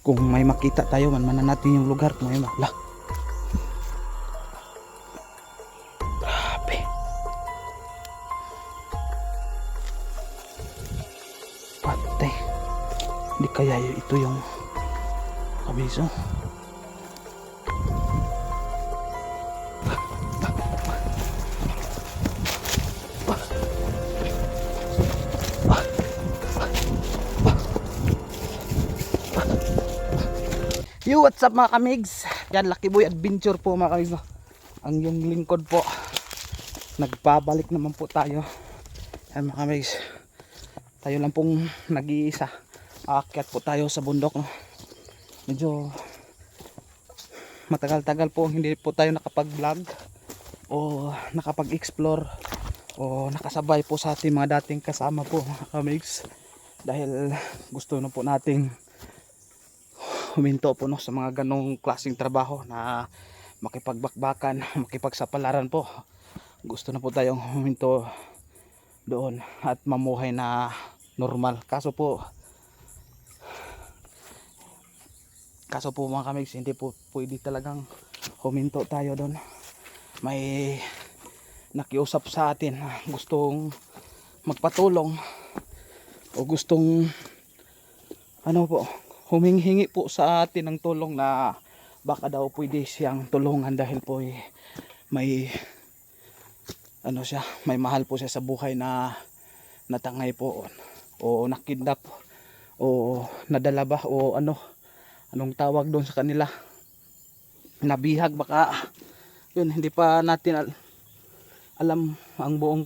kung may makita tayo man manan natin yung lugar kung may mala grabe. Patay hindi kaya ito yung abiso What's up mga kamigs? Yan, Lucky Boy Adventure po mga kamigs. Ang yung lingkod po. Nagpabalik naman po tayo. Yan mga kamigs. Tayo lang pong nag-iisa. Aakyat po tayo sa bundok. No? Medyo matagal-tagal po hindi po tayo nakapag-vlog o nakapag-explore o nakasabay po sa ating mga dating kasama po mga kamigs. Dahil gusto na po nating huminto po no sa mga ganong klaseng trabaho na makipagbakbakan, makipagsapalaran po. Gusto na po tayong huminto doon at mamuhay na normal. Kaso po kaso po mga kamigs, hindi po pwede talagang huminto tayo doon. May nakiusap sa atin gustong magpatulong o gustong ano po huminghingi po sa atin ng tulong na baka daw pwede siyang tulungan dahil po eh, may ano siya, may mahal po siya sa buhay na natangay po o nakidnap o nadala ba o ano anong tawag doon sa kanila? Nabihag baka. Yun hindi pa natin al- alam ang buong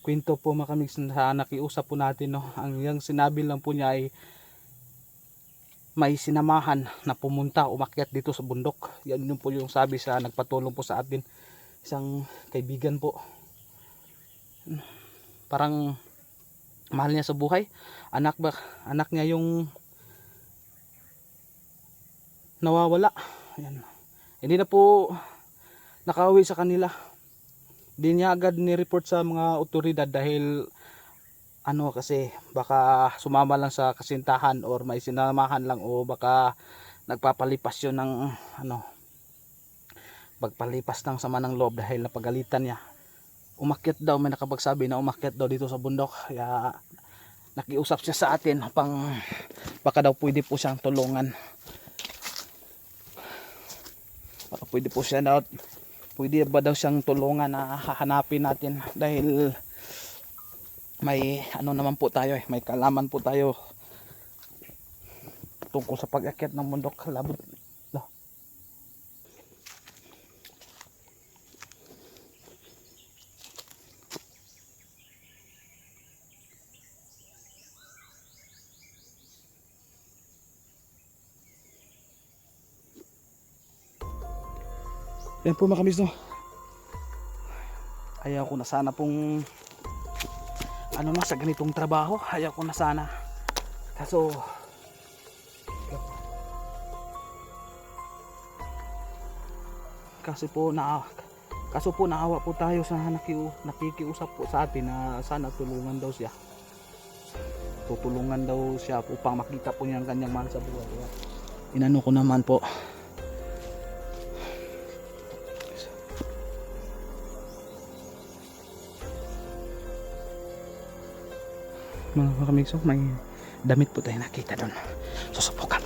kwento po mga kamigs na nakiusap po natin no? Ang yung sinabi lang po niya ay may sinamahan na pumunta umakyat dito sa bundok. Yan yun po yung sabi sa nagpatulong po sa atin. Isang kaibigan po. Parang mahal niya sa buhay. Anak ba anak niya yung nawawala. Yan hindi na po nakauwi sa kanila. Di niya agad ni-report sa mga otoridad dahil ano kasi baka sumama lang sa kasintahan or may sinamahan lang o baka nagpapalipas yun ng ano pagpalipas ng sama ng loob dahil napagalitan niya. Umakyat daw may nakapagsabi na umakyat daw dito sa bundok. Kaya nakiusap siya sa atin pang baka daw pwede po siyang tulungan. Baka pwede po siya daw pwede ba daw siyang tulungan na hahanapin natin dahil may ano naman po tayo eh, may kalaman po tayo tungkol sa pag-akyat ng bundok labot Lah. Yan po mga kamis no. Ayaw ko na sana pong ano na sa ganitong trabaho ayaw ko na sana. Kaso kasi po na kaso po naawa po tayo sa nakiu, nakikiusap po sa atin na sana tulungan daw siya. Tutulungan daw siya upang makita po niya ang kanyang mahal sa buhay. Inano ko naman po mga kamigso may damit po tayo nakita doon. Susubukan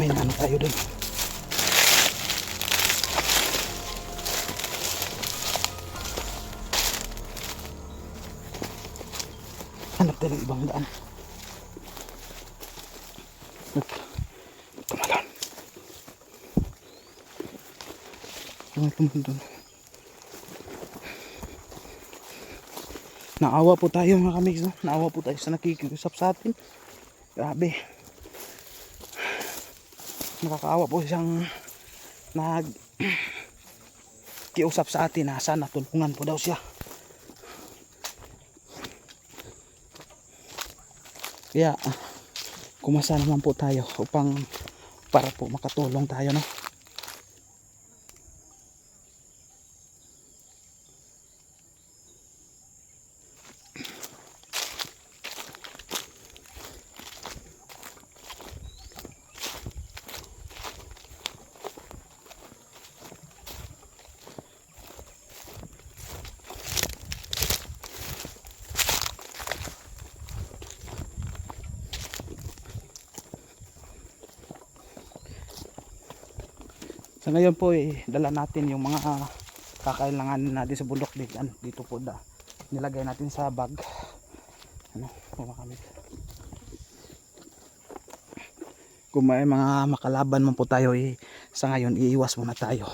may ano tayo doon hanap tayo ng ibang daan Tumalon. Tungal naman doon. Naawa po tayo mga kamigs. Naawa po tayo sa nakikiusap sa atin. Grabe. Nakakaawa po siyang nag kiusap sa atin na sana tulungan po daw siya. Kaya kumasa naman po tayo upang para po makatulong tayo no. Ngayon po eh, dala natin yung mga kakailanganin natin sa bulok dito, dito po da. Nilagay natin sa bag. Ano, mga kami. Kung may mga makalaban man po tayo eh, sa ngayon iiwas muna tayo.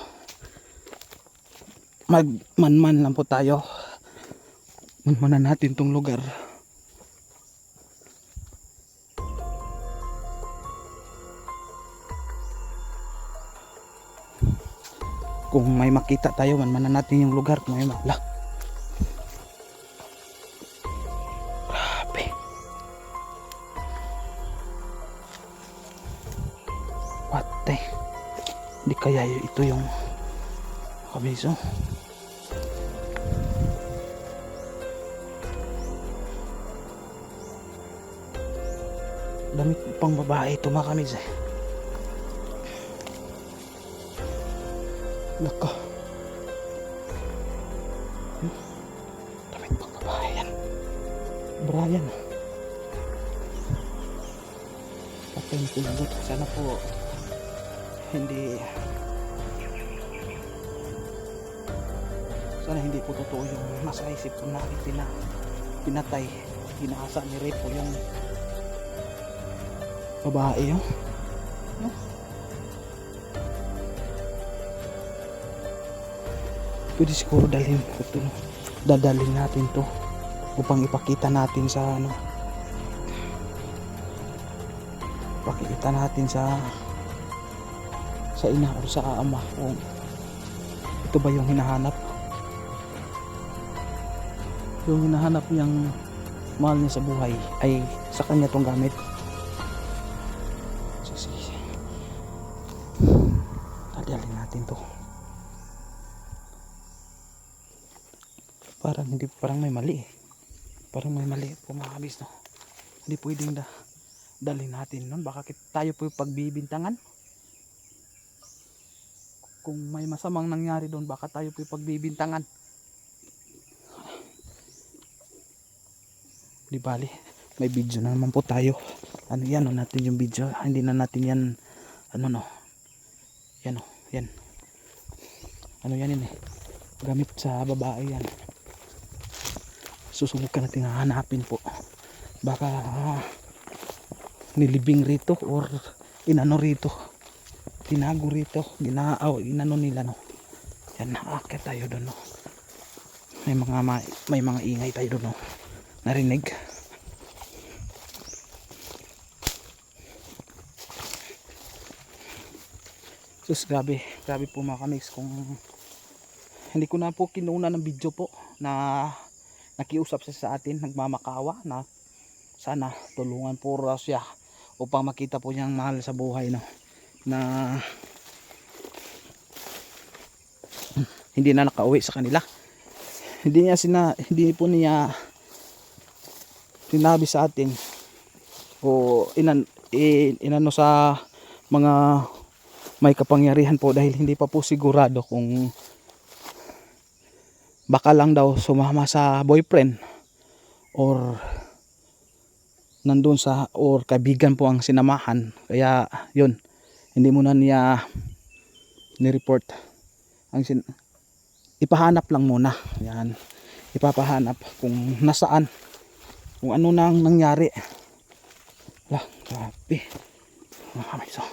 Magmanman lang po tayo. Manmanan natin tong lugar. Kung may makita tayo man manan natin yung lugar. Kung may mala grabe. The di kaya ito yung kabiso. Damit pang babae ito mga kamis eh Nako. Hmm. Damit pang babae yan. Brian. Patay yung pulgot. Sana po hindi sana hindi po totoo yung nasa isip ko na pina, pinatay ginasa ni rape po yung babae yun pwede siguro dalhin ito dadalhin natin to upang ipakita natin sa ano. Pakita natin sa sa ina o sa ama kung ito ba yung hinahanap. Yung hinahanap niyang mahal niya sa buhay ay sa kanya tong gamit Parang may mali po mga kabis no. Hindi pwedeng da dalhin natin nun. Baka tayo po pagbibintangan. Kung may masamang nangyari doon, baka tayo po pagbibintangan. Di bali, may video na naman po tayo. Ano yan, no, natin yung video. Hindi na natin yan, ano no. Yan o, yan. Ano yan yun eh. Gamit sa babae yan susubukan natin hanapin po. Baka ah, nilibing rito or inano rito. Tinago rito. Ginaaw inano nila no? Yan naakit tayo doon no? May mga ma- may mga ingay tayo doon no? Narinig? Sus grabe. Grabe po mga kamix kung hindi ko na po kinuna ng video po na nakiusap siya sa atin nagmamakawa na. Sana tulungan po raw siya upang makita po niyang mahal sa buhay no? Na hindi na nakauwi sa kanila. Hindi niya sina hindi po niya sinabi sa atin o inan in, inano sa mga may kapangyarihan po dahil hindi pa po sigurado kung baka lang daw sumama sa boyfriend or nandun sa or kaibigan po ang sinamahan. Kaya yun. Hindi muna niya ni-report ang sin ipahanap lang muna. Yan. Ipapahanap kung nasaan kung ano nang nangyari. Lah grabe. Mga kamay so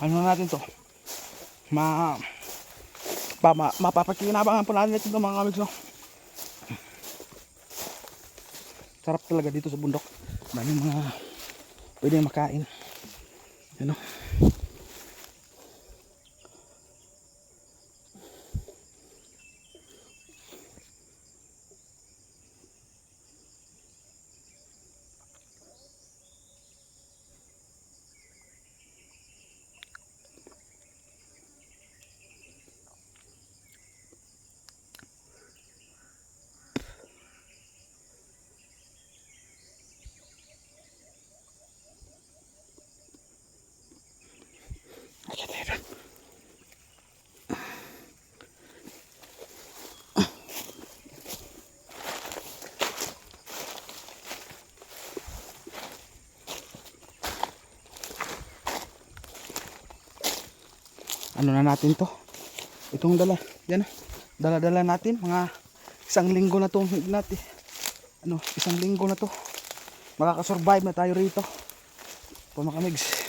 ano na natin to? Ma pa, ma, mapapakinabangan po natin ito mga kamigs no? Sarap talaga dito sa bundok. Dami mga pwede makain ano na natin to? Itong dala. Yan dala-dala natin. Mga isang linggo na to natin ano isang linggo na to. Makakasurvive na tayo rito. Pumakamigs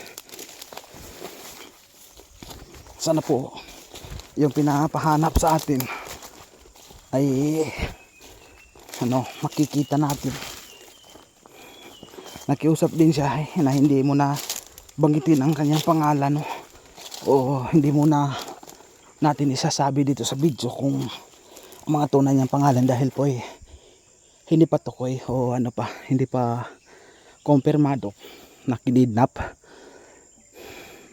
sana po yung pinapahanap sa atin ay ano makikita natin. Nakiusap din siya eh, na hindi mo na banggitin ang kanyang pangalan no? O hindi mo na natin isasabi dito sa video kung ang mga tunay niyang pangalan dahil po eh hindi pa tukoy o ano pa hindi pa kumpirmado na kinidnap.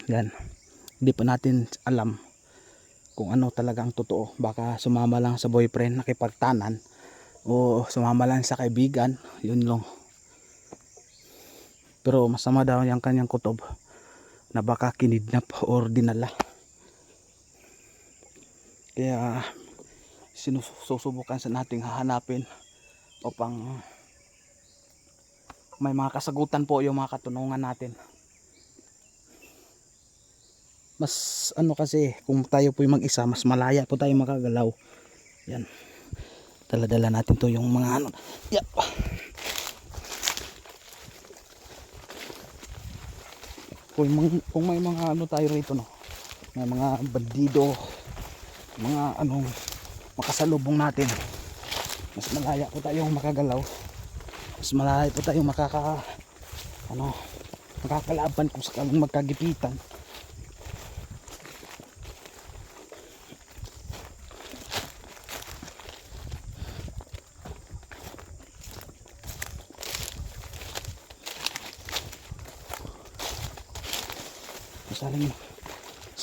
Yan. Hindi pa natin alam kung ano talagang totoo. Baka sumama lang sa boyfriend nakipagtanan o sumama lang sa kaibigan. Yun lang. Pero masama daw yung kanyang kutob na baka kinidnap or dinala. Kaya sinusubukan sa nating hahanapin upang may mga kasagutan po yung mga katanungan natin. Mas ano kasi kung tayo po yung mag-isa mas malaya po tayo makagalaw. Yan. Dala-dala natin to yung mga ano. Yan kung, kung may mga ano tayo rito no? May mga bandido mga anong makasalubong natin. Mas malaya po tayong makagalaw. Mas malaya po tayong makaka ano makakalaban kung sakaling magkagipitan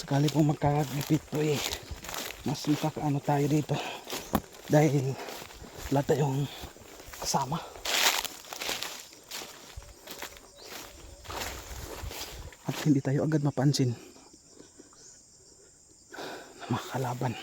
sakali pong magkakagipit po eh. Mas makakaano tayo dito. Dahil wala tayong kasama. At hindi tayo agad mapansin na makakalaban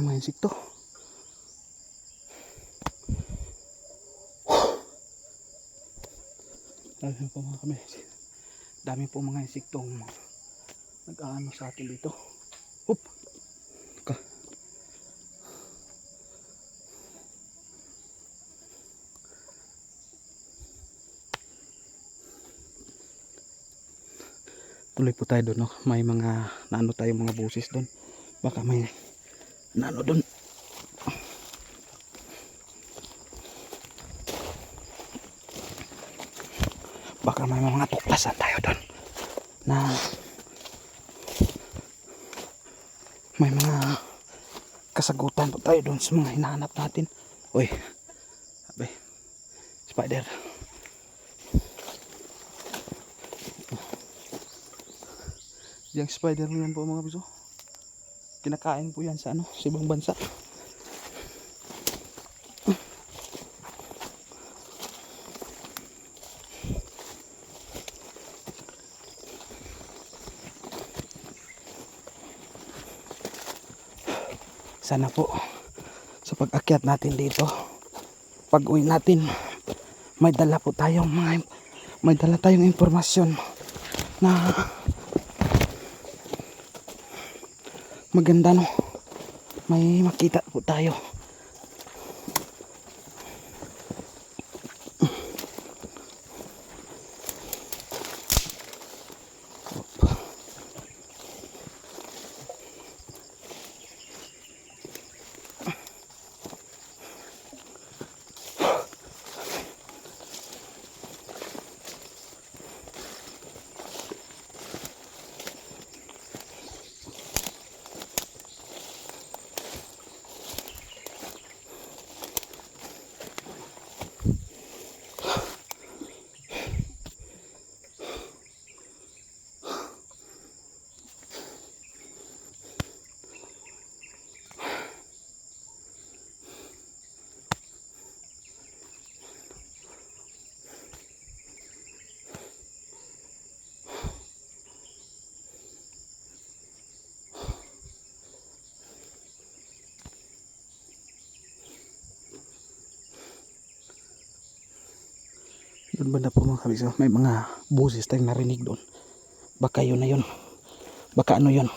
Dami mga insekto. Dami po mga kami. Dami po mga insektong nag-aano sa atin dito. Hop. Ka. Tuloy po tayo doon. No? May mga naano tayo mga busis doon. Baka may naano doon. Baka may mga tuklasan tayo doon na may mga kasagutan pa tayo doon sa mga hinahanap natin. Uy sabi spider. Yung spider mo yan po mga biso kinakain po yan sa ano sa ibang bansa. Sana po sa pag-akyat natin dito pag uwi natin may dala po tayong mga may dala tayong impormasyon na maganda no? May makita po tayo Doon banda po mga kabisa, may mga boses tayong narinig doon. Baka yun na yun. Baka ano yun.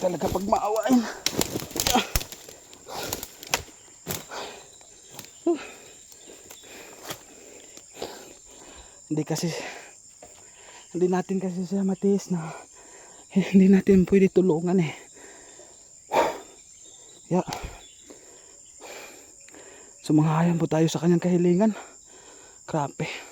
Talaga pag maawain. Hindi kasi hindi natin kasi siya matiis na hindi natin pwede tulungan eh. Ya. Sumangayan po tayo sa kanyang kahilingan. Grabe.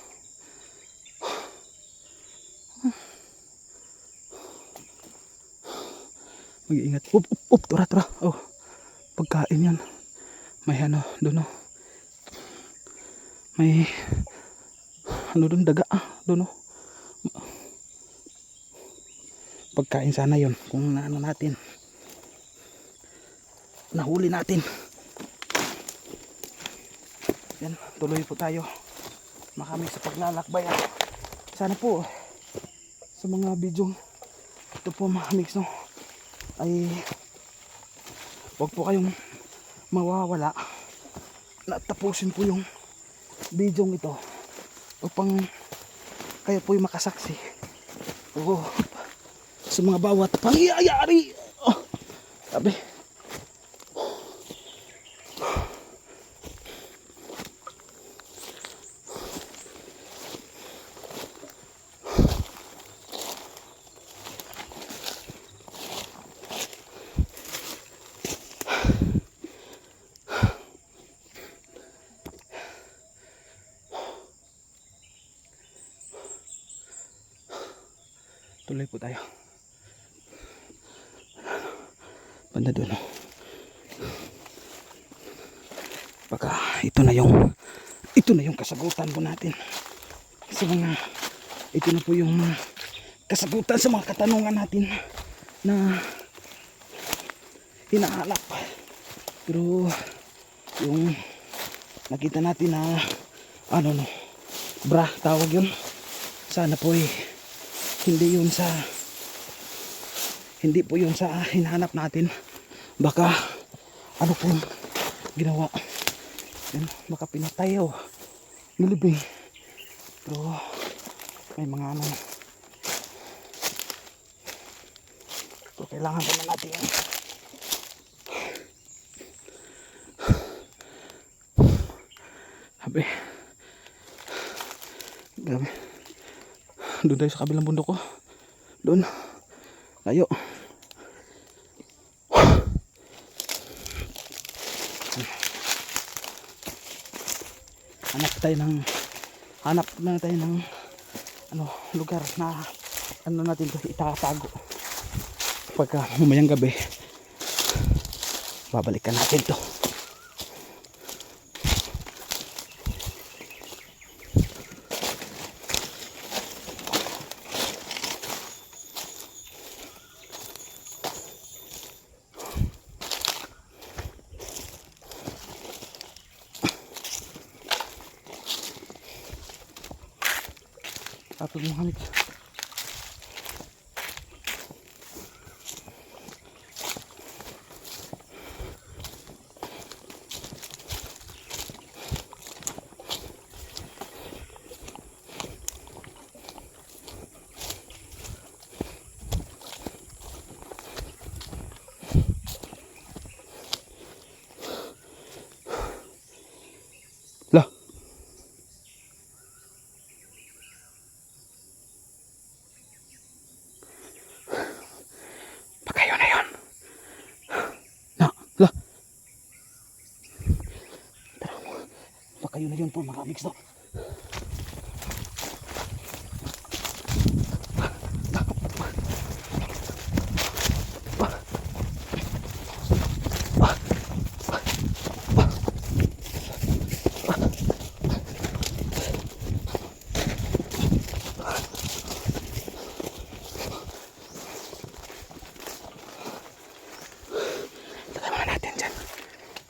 Mag-iingat. Up, up, up, tura, tura. Oh, pagkain yan. May ano, doon oh. May, ano doon, daga ah, doon oh. Pagkain sana yon kung naano natin. Nahuli natin. Yan, tuloy po tayo. Makami sa paglalakbay. ah. Sana po, sa mga video, ito po mga mix no ay wag po kayong mawawala na tapusin po yung video ito upang kayo po'y makasaksi. Oo sa mga bawat pangyayari. Oh, sabi tuloy po tayo. Banda doon. Baka ito na yung ito na yung kasagutan po natin. Sa mga ito na po yung kasagutan sa mga katanungan natin na hinahanap pero yung nakita natin na ano no bra tawag yun. Sana po eh hindi yun sa hindi po yun sa hinahanap natin. Baka ano po ginawa? Yan, baka pinatay o nilibing. Pero may mga ano. So kailangan pa na natin yan Sabi. Grabe. Doon tayo sa kabilang bundok ko. Doon. Layo. Hanap tayo ng hanap na tayo ng ano lugar na ano natin to itatago pagka mamayang gabi babalikan natin to Next no.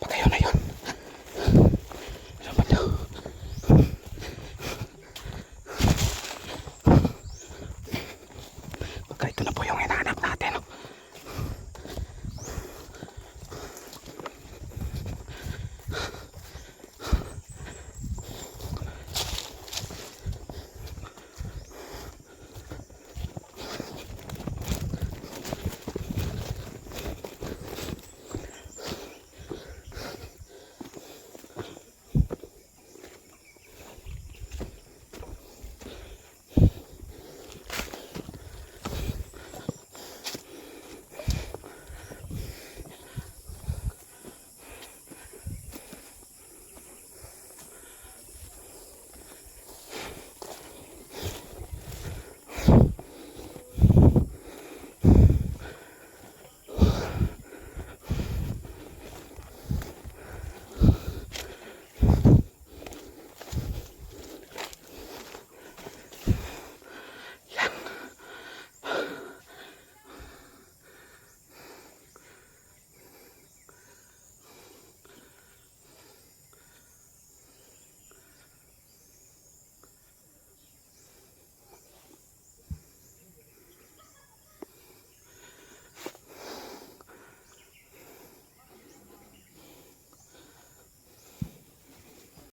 Patay na yun.